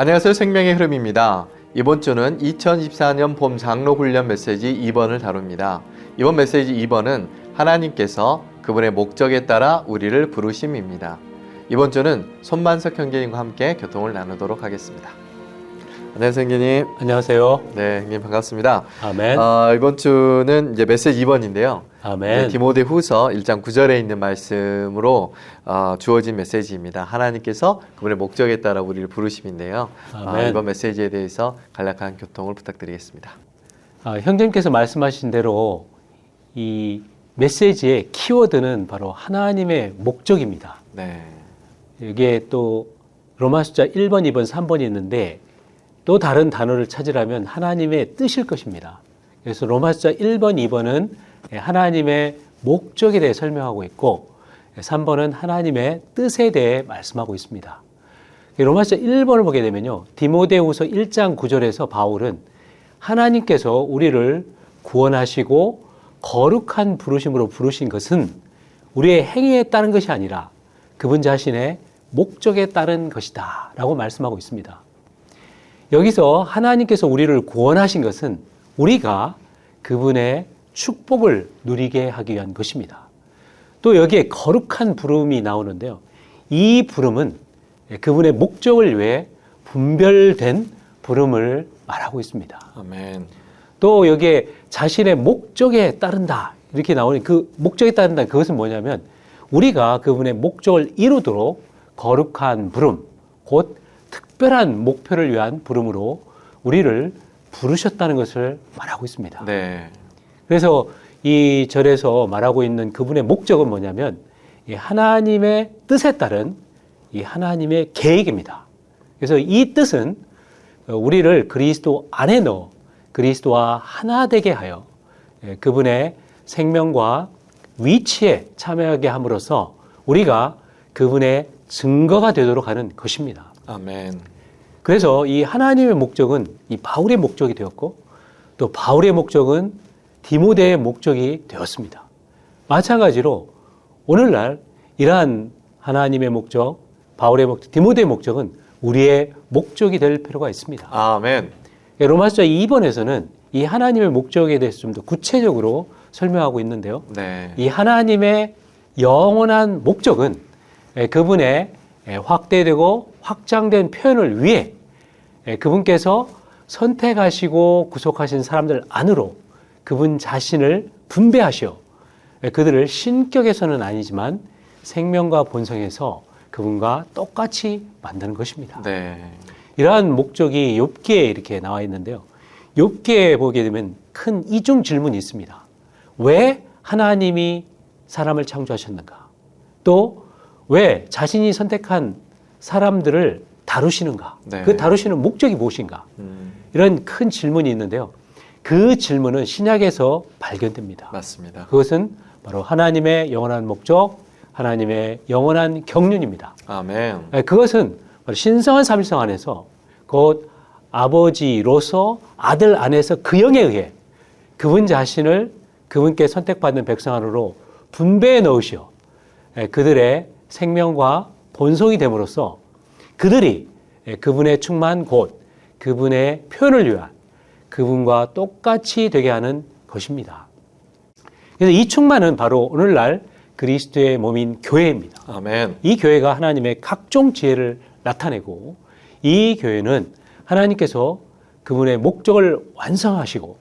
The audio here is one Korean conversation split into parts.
안녕하세요. 생명의 흐름입니다. 이번 주는 2024년 봄 장로 훈련 메시지 2번을 다룹니다. 이번 메시지 2번은 하나님께서 그분의 목적에 따라 우리를 부르심입니다. 이번 주는 손만석 형제님과 함께 교통을 나누도록 하겠습니다. 안녕하세요, 형제님. 안녕하세요. 네, 형님 반갑습니다. 아멘. 어, 이번 주는 이제 메시지 2번인데요. 아멘. 네, 디모데 후서 1장 9절에 있는 말씀으로 어, 주어진 메시지입니다. 하나님께서 그분의 목적에 따라 우리를 부르심인데요. 어, 아멘. 이번 메시지에 대해서 간략한 교통을 부탁드리겠습니다. 아, 형제님께서 말씀하신 대로 이 메시지의 키워드는 바로 하나님의 목적입니다. 네. 여기에 또 로마 숫자 1번, 2번, 3번이 있는데 또 다른 단어를 찾으라면 하나님의 뜻일 것입니다. 그래서 로마 숫자 1번, 2번은 하나님의 목적에 대해 설명하고 있고 3번은 하나님의 뜻에 대해 말씀하고 있습니다. 로마서 1번을 보게 되면요. 디모데후서 1장 9절에서 바울은 하나님께서 우리를 구원하시고 거룩한 부르심으로 부르신 것은 우리의 행위에 따른 것이 아니라 그분 자신의 목적에 따른 것이다. 라고 말씀하고 있습니다. 여기서 하나님께서 우리를 구원하신 것은 우리가 그분의 축복을 누리게 하기 위한 것입니다. 또 여기에 거룩한 부름이 나오는데요. 이 부름은 그분의 목적을 위해 분별된 부름을 말하고 있습니다. 아멘. 또 여기에 자신의 목적에 따른다. 이렇게 나오는 그 목적에 따른다. 그것은 뭐냐면 우리가 그분의 목적을 이루도록 거룩한 부름, 곧 특별한 목표를 위한 부름으로 우리를 부르셨다는 것을 말하고 있습니다. 네. 그래서 이 절에서 말하고 있는 그분의 목적은 뭐냐면 이 하나님의 뜻에 따른 이 하나님의 계획입니다. 그래서 이 뜻은 우리를 그리스도 안에 넣어 그리스도와 하나 되게 하여 예, 그분의 생명과 위치에 참여하게 함으로써 우리가 그분의 증거가 되도록 하는 것입니다. 아멘. 그래서 이 하나님의 목적은 이 바울의 목적이 되었고 또 바울의 목적은 디모데의 목적이 되었습니다. 마찬가지로 오늘날 이러한 하나님의 목적, 바울의 목적, 디모데의 목적은 우리의 목적이 될 필요가 있습니다. 아멘. 로마서 2번에서는 이 하나님의 목적에 대해서 좀 더 구체적으로 설명하고 있는데요. 네. 이 하나님의 영원한 목적은 그분의 확대되고 확장된 표현을 위해 그분께서 선택하시고 구속하신 사람들 안으로 그분 자신을 분배하시어 그들을 신격에서는 아니지만 생명과 본성에서 그분과 똑같이 만드는 것입니다. 네. 이러한 목적이 욥기에 이렇게 나와 있는데요. 욥기에 보게 되면 큰 이중 질문이 있습니다. 왜 하나님이 사람을 창조하셨는가? 또 왜 자신이 선택한 사람들을 다루시는가? 네. 그 다루시는 목적이 무엇인가? 음, 이런 큰 질문이 있는데요. 그 질문은 신약에서 발견됩니다. 맞습니다. 그것은 바로 하나님의 영원한 목적, 하나님의 영원한 경륜입니다. 아멘. 예, 그것은 바로 신성한 삼일성 안에서 곧 아버지로서 아들 안에서 그 영에 의해 그분 자신을 그분께 선택받는 백성 안으로 분배해 넣으시어 예, 그들의 생명과 본성이 됨으로써 그들이 예, 그분의 충만 곧 그분의 표현을 위한 그분과 똑같이 되게 하는 것입니다. 그래서 이 충만은 바로 오늘날 그리스도의 몸인 교회입니다. 아멘. 이 교회가 하나님의 각종 지혜를 나타내고 이 교회는 하나님께서 그분의 목적을 완성하시고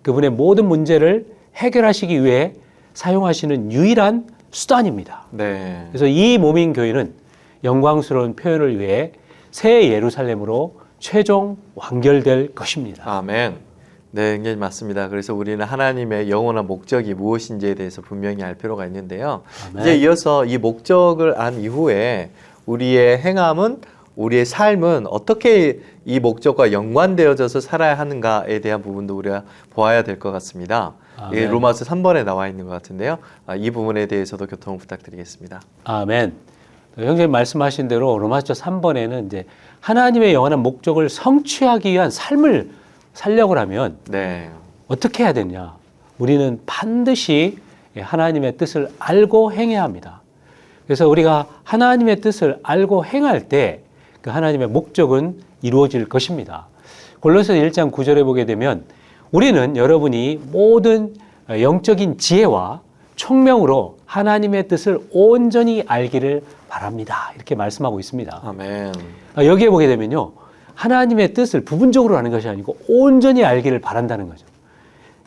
그분의 모든 문제를 해결하시기 위해 사용하시는 유일한 수단입니다. 네. 그래서 이 몸인 교회는 영광스러운 표현을 위해 새 예루살렘으로 최종 완결될 것입니다. 아멘. 네, 굉장히 맞습니다. 그래서 우리는 하나님의 영원한 목적이 무엇인지에 대해서 분명히 알 필요가 있는데요. 아멘. 이제 이어서 이 목적을 안 이후에 우리의 행함은 우리의 삶은 어떻게 이 목적과 연관되어져서 살아야 하는가에 대한 부분도 우리가 보아야 될 것 같습니다. 로마서 3번에 나와 있는 것 같은데요. 아, 이 부분에 대해서도 교통을 부탁드리겠습니다. 아멘. 형제님 말씀하신 대로 로마서 3번에는 이제 하나님의 영원한 목적을 성취하기 위한 삶을 살려고 하면 네. 어떻게 해야 되냐? 우리는 반드시 하나님의 뜻을 알고 행해야 합니다. 그래서 우리가 하나님의 뜻을 알고 행할 때 그 하나님의 목적은 이루어질 것입니다. 골로새 1장 9절에 보게 되면 우리는 여러분이 모든 영적인 지혜와 총명으로 하나님의 뜻을 온전히 알기를 바랍니다. 이렇게 말씀하고 있습니다. 아멘. 아, 여기에 보게 되면요. 하나님의 뜻을 부분적으로 아는 것이 아니고 온전히 알기를 바란다는 거죠.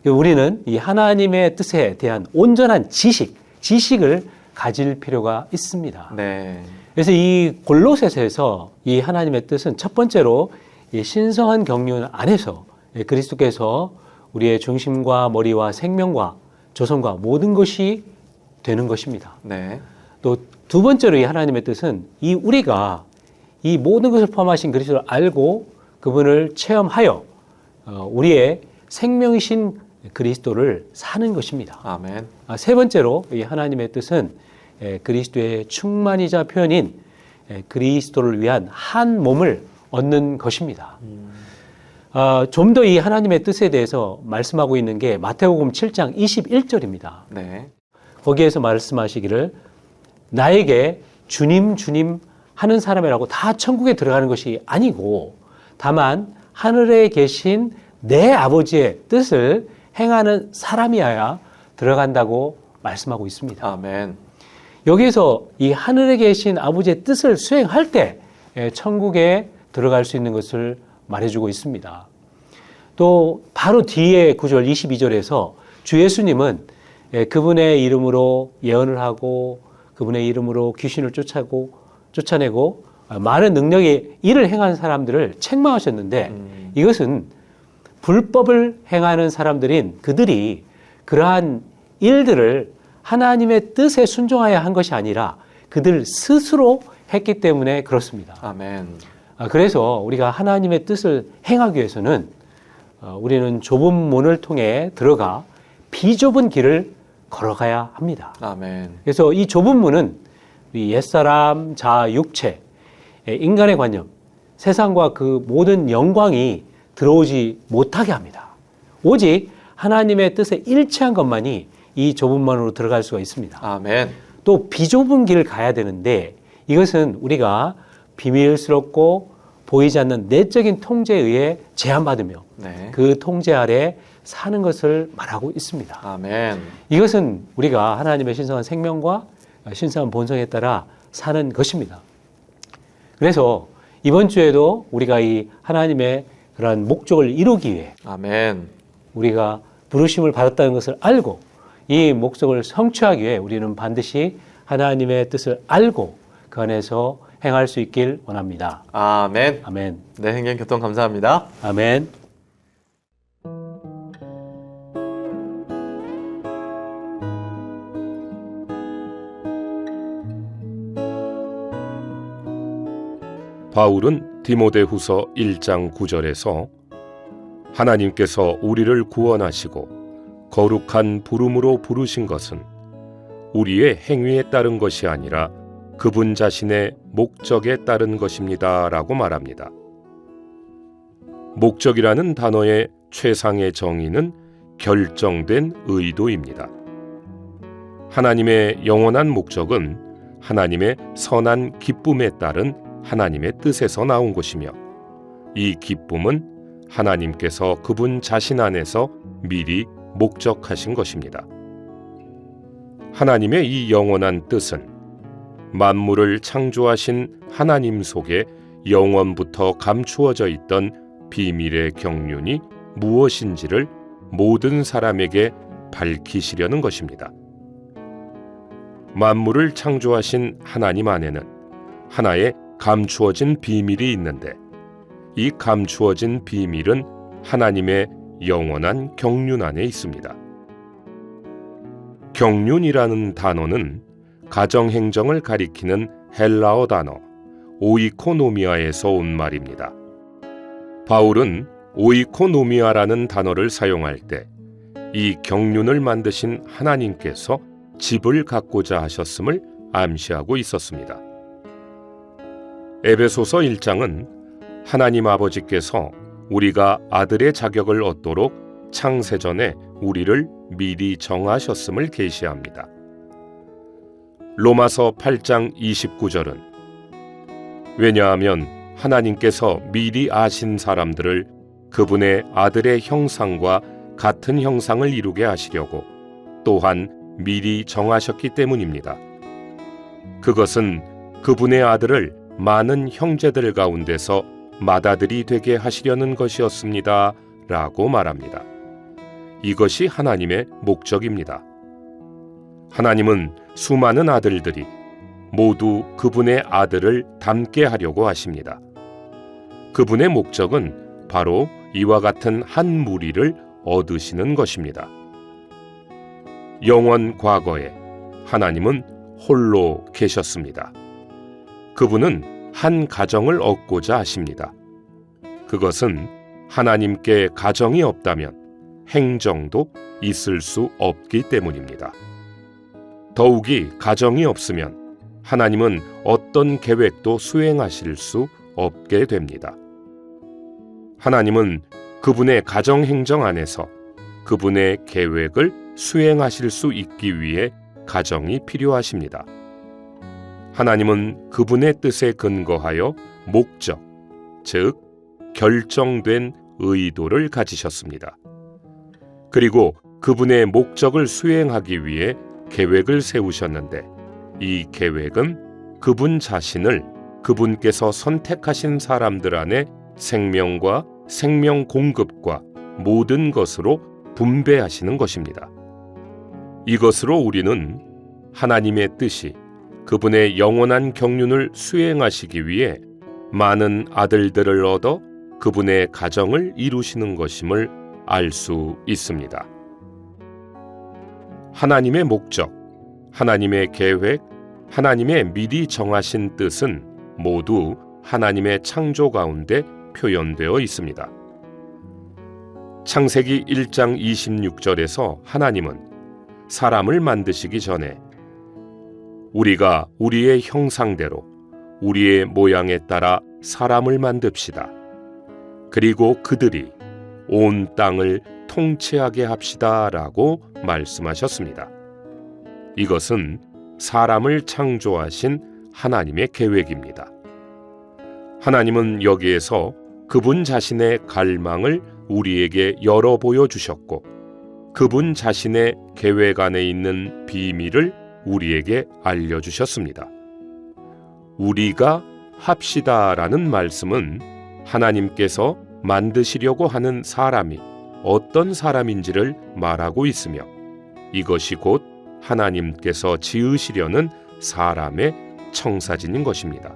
우리는 이 하나님의 뜻에 대한 온전한 지식, 지식을 가질 필요가 있습니다. 네. 그래서 이 골로새서에서 이 하나님의 뜻은 첫 번째로 이 신성한 경륜 안에서 그리스도께서 우리의 중심과 머리와 생명과 조성과 모든 것이 되는 것입니다. 네. 또 두 번째로 이 하나님의 뜻은 이 우리가 이 모든 것을 포함하신 그리스도를 알고 그분을 체험하여 어, 우리의 생명이신 그리스도를 사는 것입니다. 아멘. 아, 세 번째로 이 하나님의 뜻은 에, 그리스도의 충만이자 표현인 에, 그리스도를 위한 한 몸을 얻는 것입니다. 아, 좀더 이 하나님의 뜻에 대해서 말씀하고 있는 게 마태복음 7장 21절입니다. 네. 거기에서 말씀하시기를 나에게 주님 주님 하는 사람이라고 다 천국에 들어가는 것이 아니고 다만 하늘에 계신 내 아버지의 뜻을 행하는 사람이어야 들어간다고 말씀하고 있습니다. 아멘. 여기에서 이 하늘에 계신 아버지의 뜻을 수행할 때 예, 천국에 들어갈 수 있는 것을 말해주고 있습니다. 또 바로 뒤에 구절 22절에서 주 예수님은 예, 그분의 이름으로 예언을 하고 그분의 이름으로 귀신을 쫓아고 쫓아내고 많은 능력의 일을 행하는 사람들을 책망하셨는데 음. 이것은 불법을 행하는 사람들인 그들이 그러한 일들을 하나님의 뜻에 순종하여 한 것이 아니라 그들 스스로 했기 때문에 그렇습니다. 아멘. 아, 그래서 우리가 하나님의 뜻을 행하기 위해서는 어, 우리는 좁은 문을 통해 들어가 비좁은 길을 걸어가야 합니다. 아멘. 그래서 이 좁은 문은 우리 옛사람, 자, 육체, 예, 인간의 관념, 세상과 그 모든 영광이 들어오지 못하게 합니다. 오직 하나님의 뜻에 일치한 것만이 이 좁은 문으로 들어갈 수가 있습니다. 아멘. 또 비좁은 길을 가야 되는데 이것은 우리가 비밀스럽고 보이지 않는 내적인 통제에 의해 제한받으며 네. 그 통제 아래 사는 것을 말하고 있습니다. 아멘. 이것은 우리가 하나님의 신성한 생명과 신성한 본성에 따라 사는 것입니다. 그래서 이번 주에도 우리가 이 하나님의 그러한 목적을 이루기 위해 아멘. 우리가 부르심을 받았다는 것을 알고 이 목적을 성취하기 위해 우리는 반드시 하나님의 뜻을 알고 그 안에서 행할 수 있길 원합니다. 아멘. 아멘. 네, 행경 교통 감사합니다. 아멘. 바울은 디모데후서 1장 9절에서 하나님께서 우리를 구원하시고 거룩한 부름으로 부르신 것은 우리의 행위에 따른 것이 아니라 그분 자신의 목적에 따른 것입니다 라고 말합니다. 목적이라는 단어의 최상의 정의는 결정된 의도입니다. 하나님의 영원한 목적은 하나님의 선한 기쁨에 따른 하나님의 뜻에서 나온 것이며 이 기쁨은 하나님께서 그분 자신 안에서 미리 목적하신 것입니다. 하나님의 이 영원한 뜻은 만물을 창조하신 하나님 속에 영원부터 감추어져 있던 비밀의 경륜이 무엇인지를 모든 사람에게 밝히시려는 것입니다. 만물을 창조하신 하나님 안에는 하나의 감추어진 비밀이 있는데 이 감추어진 비밀은 하나님의 영원한 경륜 안에 있습니다. 경륜이라는 단어는 가정 행정을 가리키는 헬라어 단어 오이코노미아에서 온 말입니다. 바울은 오이코노미아라는 단어를 사용할 때 이 경륜을 만드신 하나님께서 집을 갖고자 하셨음을 암시하고 있었습니다. 에베소서 1장은 하나님 아버지께서 우리가 아들의 자격을 얻도록 창세전에 우리를 미리 정하셨음을 계시합니다. 로마서 8장 29절은 왜냐하면 하나님께서 미리 아신 사람들을 그분의 아들의 형상과 같은 형상을 이루게 하시려고 또한 미리 정하셨기 때문입니다. 그것은 그분의 아들을 많은 형제들 가운데서 맏아들이 되게 하시려는 것이었습니다. 라고 말합니다. 이것이 하나님의 목적입니다. 하나님은 수많은 아들들이 모두 그분의 아들을 닮게 하려고 하십니다. 그분의 목적은 바로 이와 같은 한 무리를 얻으시는 것입니다. 영원 과거에 하나님은 홀로 계셨습니다. 그분은 한 가정을 얻고자 하십니다. 그것은 하나님께 가정이 없다면 행정도 있을 수 없기 때문입니다. 더욱이 가정이 없으면 하나님은 어떤 계획도 수행하실 수 없게 됩니다. 하나님은 그분의 가정 행정 안에서 그분의 계획을 수행하실 수 있기 위해 가정이 필요하십니다. 하나님은 그분의 뜻에 근거하여 목적, 즉 결정된 의도를 가지셨습니다. 그리고 그분의 목적을 수행하기 위해 계획을 세우셨는데 이 계획은 그분 자신을 그분께서 선택하신 사람들 안에 생명과 생명 공급과 모든 것으로 분배하시는 것입니다. 이것으로 우리는 하나님의 뜻이 그분의 영원한 경륜을 수행하시기 위해 많은 아들들을 얻어 그분의 가정을 이루시는 것임을 알 수 있습니다. 하나님의 목적, 하나님의 계획, 하나님의 미리 정하신 뜻은 모두 하나님의 창조 가운데 표현되어 있습니다. 창세기 1장 26절에서 하나님은 사람을 만드시기 전에 우리가 우리의 형상대로 우리의 모양에 따라 사람을 만듭시다. 그리고 그들이 온 땅을 통치하게 합시다 라고 말씀하셨습니다. 이것은 사람을 창조하신 하나님의 계획입니다. 하나님은 여기에서 그분 자신의 갈망을 우리에게 열어 보여주셨고, 그분 자신의 계획 안에 있는 비밀을 우리에게 알려주셨습니다. 우리가 합시다라는 말씀은 하나님께서 만드시려고 하는 사람이 어떤 사람인지를 말하고 있으며 이것이 곧 하나님께서 지으시려는 사람의 청사진인 것입니다.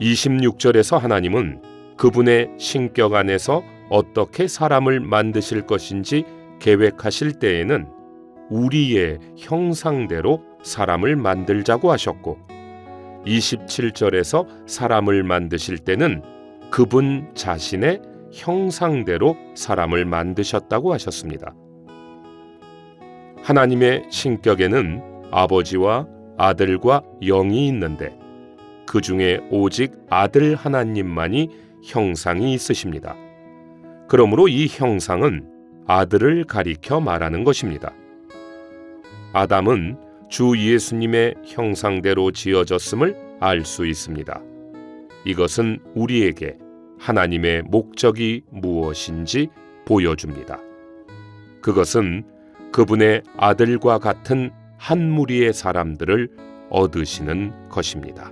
26절에서 하나님은 그분의 신격 안에서 어떻게 사람을 만드실 것인지 계획하실 때에는 우리의 형상대로 사람을 만들자고 하셨고 27절에서 사람을 만드실 때는 그분 자신의 형상대로 사람을 만드셨다고 하셨습니다. 하나님의 신격에는 아버지와 아들과 영이 있는데 그 중에 오직 아들 하나님만이 형상이 있으십니다. 그러므로 이 형상은 아들을 가리켜 말하는 것입니다. 아담은 주 예수님의 형상대로 지어졌음을 알 수 있습니다. 이것은 우리에게 하나님의 목적이 무엇인지 보여줍니다. 그것은 그분의 아들과 같은 한 무리의 사람들을 얻으시는 것입니다.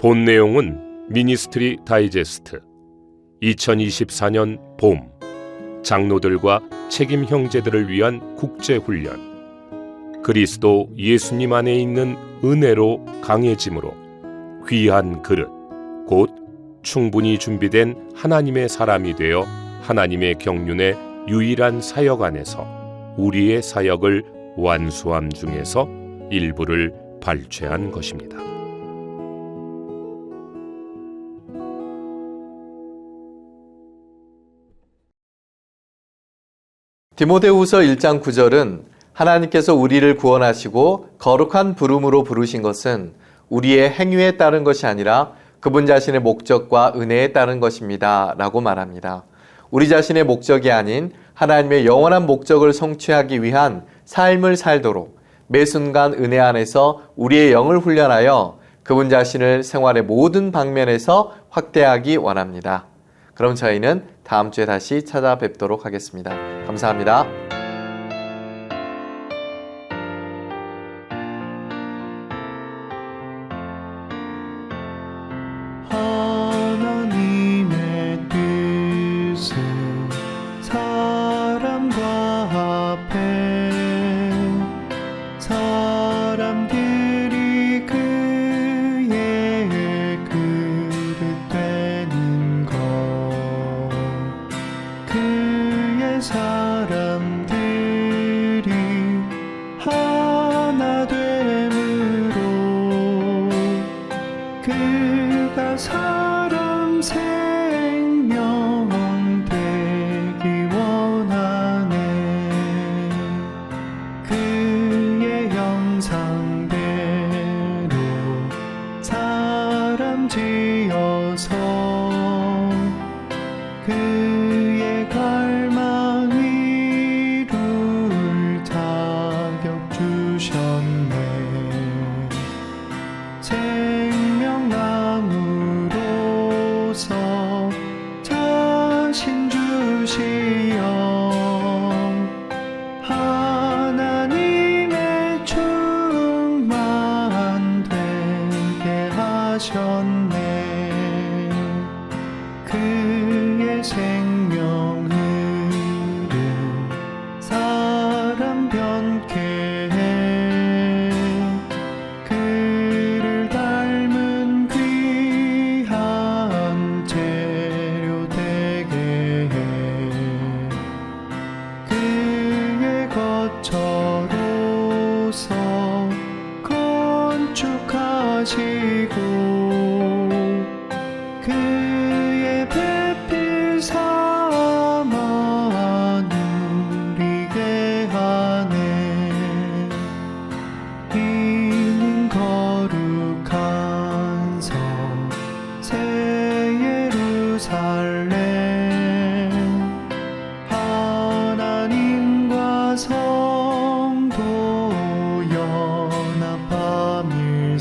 본 내용은 미니스트리 다이제스트 2024년 봄 장로들과 책임 형제들을 위한 국제 훈련 그리스도 예수님 안에 있는 은혜로 강해짐으로 귀한 그릇 곧 충분히 준비된 하나님의 사람이 되어 하나님의 경륜의 유일한 사역 안에서 우리의 사역을 완수함 중에서 일부를 발췌한 것입니다. 디모데후서 1장 9절은 하나님께서 우리를 구원하시고 거룩한 부름으로 부르신 것은 우리의 행위에 따른 것이 아니라 그분 자신의 목적과 은혜에 따른 것입니다. 라고 말합니다. 우리 자신의 목적이 아닌 하나님의 영원한 목적을 성취하기 위한 삶을 살도록 매 순간 은혜 안에서 우리의 영을 훈련하여 그분 자신을 생활의 모든 방면에서 확대하기 원합니다. 그럼 저희는 다음 주에 다시 찾아뵙도록 하겠습니다. 감사합니다.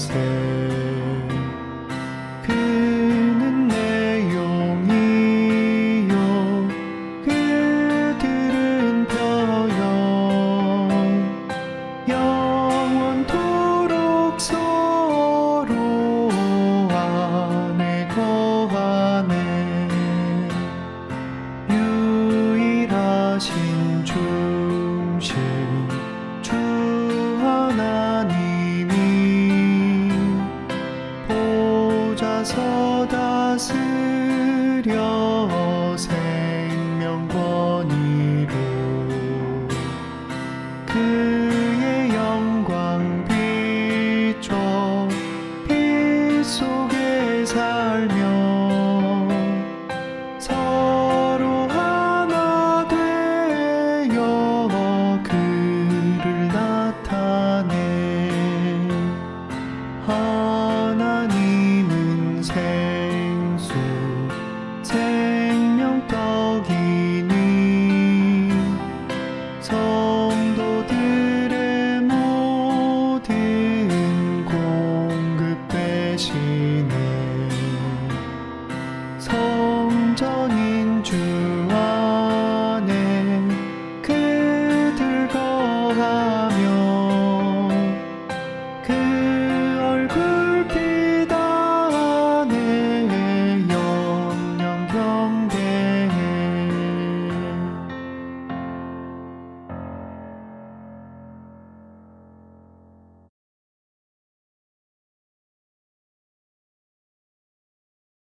understand.